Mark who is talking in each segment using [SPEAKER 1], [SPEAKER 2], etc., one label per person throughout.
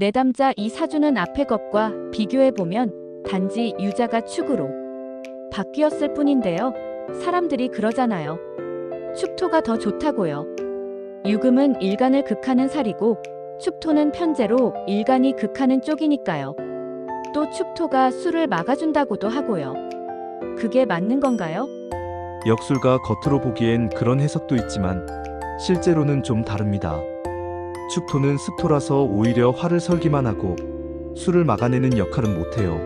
[SPEAKER 1] 내담자 이 사주는 앞의 것과 비교해보면 단지 유자가 축으로 바뀌었을 뿐인데요. 사람들이 그러잖아요. 축토가 더 좋다고요. 유금은 일간을 극하는 살이고 축토는 편제로 일간이 극하는 쪽이니까요. 또 축토가 술을 막아준다고도 하고요. 그게 맞는 건가요?
[SPEAKER 2] 역술가 겉으로 보기엔 그런 해석도 있지만 실제로는 좀 다릅니다. 축토는 습토라서 오히려 화를 설기만 하고 술을 막아내는 역할은 못해요.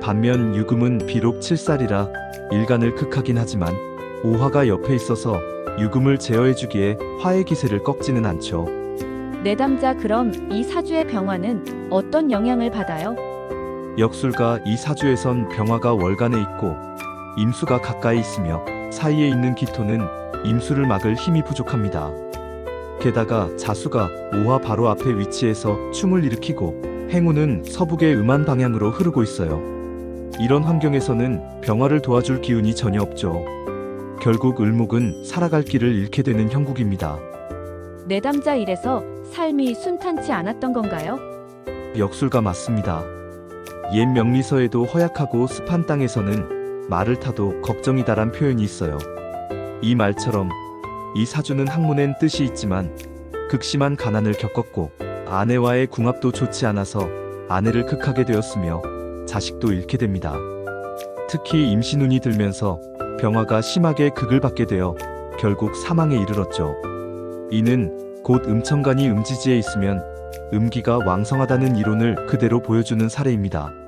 [SPEAKER 2] 반면 유금은 비록 칠살이라 일간을 극하긴 하지만 오화가 옆에 있어서 유금을 제어해주기에 화의 기세를 꺾지는 않죠.
[SPEAKER 1] 내담자 그럼 이 사주의 병화는 어떤 영향을 받아요?
[SPEAKER 2] 역술가 이 사주에선 병화가 월간에 있고 임수가 가까이 있으며 사이에 있는 기토는 임수를 막을 힘이 부족합니다. 게다가 자수가 오화 바로 앞에 위치해서 충을 일으키고 행운은 서북의 음한 방향으로 흐르고 있어요. 이런 환경에서는 병화를 도와줄 기운이 전혀 없죠. 결국 을목은 살아갈 길을 잃게 되는 형국입니다.
[SPEAKER 1] 내담자 일에서 삶이 순탄치 않았던 건가요?
[SPEAKER 2] 역술가 맞습니다. 옛 명리서에도 허약하고 습한 땅에서는 말을 타도 걱정이다란 표현이 있어요. 이 말처럼 이 사주는 학문엔 뜻이 있지만 극심한 가난을 겪었고 아내와의 궁합도 좋지 않아서 아내를 극하게 되었으며 자식도 잃게 됩니다. 특히 임신운이 들면서 병화가 심하게 극을 받게 되어 결국 사망에 이르렀죠. 이는 곧 음천간이 음지지에 있으면 음기가 왕성하다는 이론을 그대로 보여주는 사례입니다.